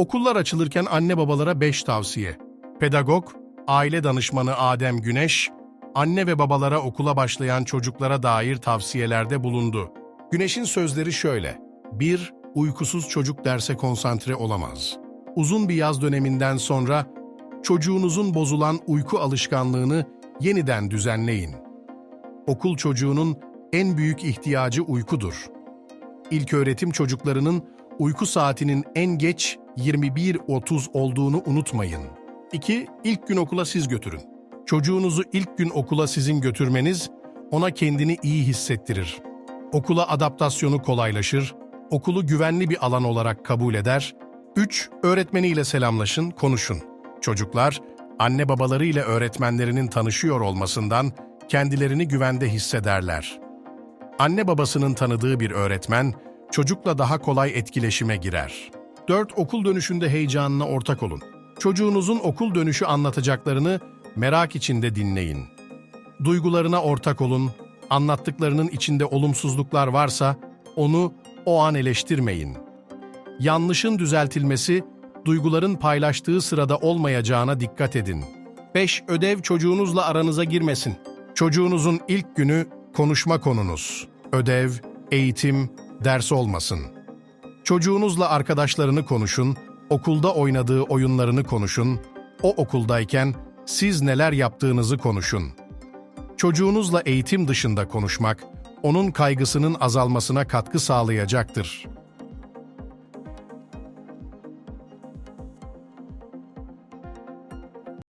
Okullar açılırken anne babalara 5 tavsiye. Pedagog, aile danışmanı Adem Güneş, anne ve babalara okula başlayan çocuklara dair tavsiyelerde bulundu. Güneş'in sözleri şöyle. 1. Uykusuz çocuk derse konsantre olamaz. Uzun bir yaz döneminden sonra çocuğunuzun bozulan uyku alışkanlığını yeniden düzenleyin. Okul çocuğunun en büyük ihtiyacı uykudur. İlköğretim çocuklarının uyku saatinin en geç 21.30 olduğunu unutmayın. 2. İlk gün okula siz götürün. Çocuğunuzu ilk gün okula sizin götürmeniz ona kendini iyi hissettirir. Okula adaptasyonu kolaylaşır, okulu güvenli bir alan olarak kabul eder. 3. Öğretmeniyle selamlaşın, konuşun. Çocuklar, anne babalarıyla öğretmenlerinin tanışıyor olmasından kendilerini güvende hissederler. Anne babasının tanıdığı bir öğretmen, çocukla daha kolay etkileşime girer. 4. Okul dönüşünde heyecanına ortak olun. Çocuğunuzun okul dönüşü anlatacaklarını merak içinde dinleyin. Duygularına ortak olun, anlattıklarının içinde olumsuzluklar varsa onu o an eleştirmeyin. Yanlışın düzeltilmesi, duyguların paylaştığı sırada olmayacağına dikkat edin. 5. Ödev çocuğunuzla aranıza girmesin. Çocuğunuzun ilk günü konuşma konunuz. Ödev, eğitim, ders olmasın. Çocuğunuzla arkadaşlarını konuşun, okulda oynadığı oyunlarını konuşun, o okuldayken siz neler yaptığınızı konuşun. Çocuğunuzla eğitim dışında konuşmak, onun kaygısının azalmasına katkı sağlayacaktır.